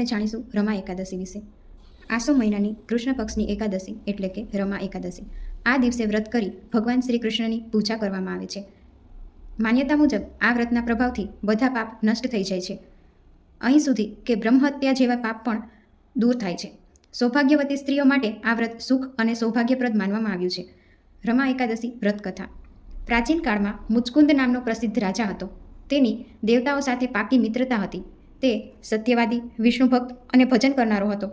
આપણે જાણીશું રમા એકાદશી વિશે. આસો મહિનાની કૃષ્ણ પક્ષની એકાદશી એટલે કે રમા એકાદશી. આ દિવસે વ્રત કરી ભગવાન શ્રી કૃષ્ણની પૂજા કરવામાં આવે છે. માન્યતા મુજબ આ વ્રતના પ્રભાવથી બધા પાપ નષ્ટ થઈ જાય છે. અહીં સુધી કે બ્રહ્મહત્યા જેવા પાપ પણ દૂર થાય છે. સૌભાગ્યવતી સ્ત્રીઓ માટે આ વ્રત સુખ અને સૌભાગ્યપ્રદ માનવામાં આવ્યું છે. રમા એકાદશી વ્રત કથા પ્રાચીન કાળમાં મુચકુંદ નામનો પ્રસિદ્ધ રાજા હતો. તેની દેવતાઓ સાથે પાકી મિત્રતા હતી. તે સત્યવાદી, વિષ્ણુભક્ત અને ભજન કરનારો હતો.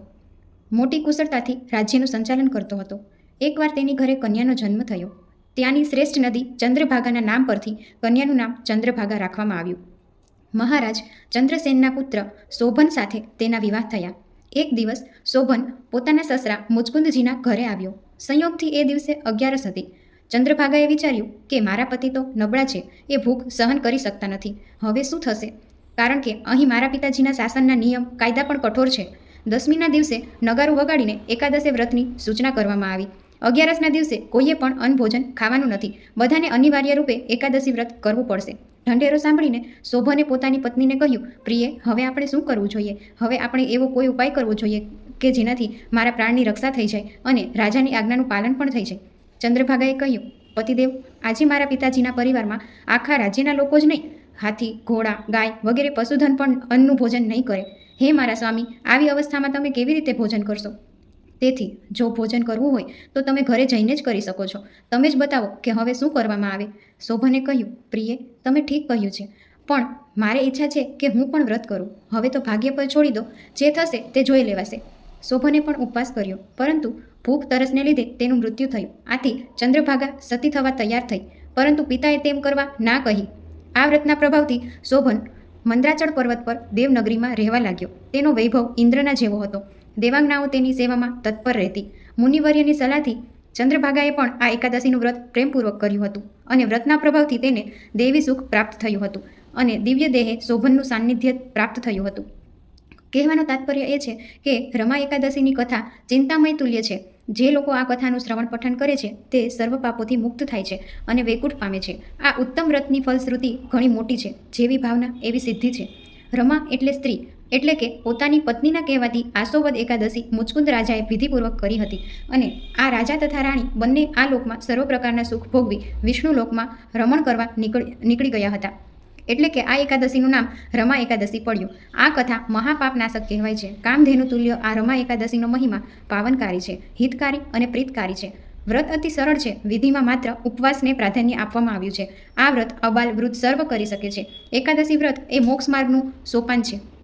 મોટી કુશળતાથી રાજ્યનું સંચાલન કરતો હતો. એકવાર તેની ઘરે કન્યાનો જન્મ થયો. ત્યાંની શ્રેષ્ઠ નદી ચંદ્રભાગાના નામ પરથી કન્યાનું નામ ચંદ્રભાગા રાખવામાં આવ્યું. મહારાજ ચંદ્રસેનના પુત્ર શોભન સાથે તેના વિવાહ થયા. એક દિવસ શોભન પોતાના સસરા મુચકુંદજીના ઘરે આવ્યો. સંયોગથી એ દિવસે અગિયારસ હતી. ચંદ્રભાગાએ વિચાર્યું કે મારા પતિ તો નબળા છે, એ ભૂખ સહન કરી શકતા નથી. હવે શું થશે? કારણ કે અહીં મારા પિતાજીના શાસનના નિયમ કાયદા પણ કઠોર છે. દસમીના દિવસે નગારું વગાડીને એકાદશે વ્રતની સૂચના કરવામાં આવી. અગિયારસના દિવસે કોઈએ પણ અન્નભોજન ખાવાનું નથી. બધાને અનિવાર્ય રૂપે એકાદશી વ્રત કરવું પડશે. ઢંઢેરો સાંભળીને શોભને પોતાની પત્નીને કહ્યું, પ્રિયે, હવે આપણે શું કરવું જોઈએ? હવે આપણે એવો કોઈ ઉપાય કરવો જોઈએ કે જેનાથી મારા પ્રાણની રક્ષા થઈ જાય અને રાજાની આજ્ઞાનું પાલન પણ થઈ જાય? ચંદ્રભાગાએ કહ્યું, પતિદેવ, આજે મારા પિતાજીના પરિવારમાં આખા રાજ્યના લોકો જ નહીં હાથી, ઘોડા, ગાય વગેરે પશુધન પણ અન્નનું ભોજન નહીં કરે. હે મારા સ્વામી, આવી અવસ્થામાં તમે કેવી રીતે ભોજન કરશો? તેથી, જો ભોજન કરવું હોય, તો તમે ઘરે જઈને જ કરી શકો છો. તમે જ બતાવો કે હવે શું કરવામાં આવે. શોભને કહ્યું, પ્રિયે, તમે ઠીક કહ્યું છે. પણ મારે ઈચ્છા છે કે હું પણ વ્રત કરું. હવે તો ભાગ્ય પર છોડી દો. જે થશે તે જોઈ લેવાશે. શોભને પણ ઉપવાસ કર્યો. પરંતુ ભૂખ તરસને લીધે તેનું મૃત્યુ થયું. આથી ચંદ્રભાગા સતી થવા તૈયાર થઈ. પરંતુ પિતાએ તેમ કરવા ના કહી. આ વ્રતના પ્રભાવથી શોભન મંદ્રાચળ પર્વત પર દેવનગરીમાં રહેવા લાગ્યો. તેનો વૈભવ ઇન્દ્રના જેવો હતો. દેવાંગનાઓ તેની સેવામાં તત્પર રહેતી. મુનિવર્યની સલાહથી ચંદ્રભાગાએ પણ આ એકાદશીનું વ્રત પ્રેમપૂર્વક કર્યું હતું અને વ્રતના પ્રભાવથી તેને દેવી સુખ પ્રાપ્ત થયું હતું અને દિવ્ય દેહે શોભનનું સાનિધ્ય પ્રાપ્ત થયું હતું. કહેવાનો તાત્પર્ય એ છે કે રમા એકાદશીની કથા ચિંતામય તુલ્ય છે. જે લોકો આ કથાનું શ્રવણ પઠન કરે છે, તે સર્વ પાપોથી મુક્ત થાય છે અને વૈકુંઠ પામે છે. આ ઉત્તમ વ્રતની ફલશ્રુતિ ઘણી મોટી છે, જેવી ભાવના, એવી સિદ્ધિ છે. રમા એટલે સ્ત્રી, એટલે કે પોતાની પત્નીના કહેવાતી આસોવદ એકાદશી મુચકુંદ રાજાએ વિધિપૂર્વક કરી હતી. અને આ રાજા તથા રાણી બંને આ લોકમાં સર્વ પ્રકારના સુખ ભોગવી વિષ્ણુ લોકમાં રમણ કરવા નીકળી નીકળી ગયા હતા. એટલે કે આ એકાદશીનું નામ રમા એકાદશી પડ્યું. આ કથા મહાપાપનાશક કહેવાય છે. કામધેનુ તુલ્ય આ રમા એકાદશીનો મહિમા પાવનકારી છે, હિતકારી અને પ્રીતકારી છે. વ્રત અતિ સરળ છે. વિધિમાં માત્ર ઉપવાસને પ્રાધાન્ય આપવામાં આવ્યું છે. આ વ્રત અબાલ વૃદ્ધ સર્વ કરી શકે છે. એકાદશી વ્રત એ મોક્ષ માર્ગનું સોપાન છે.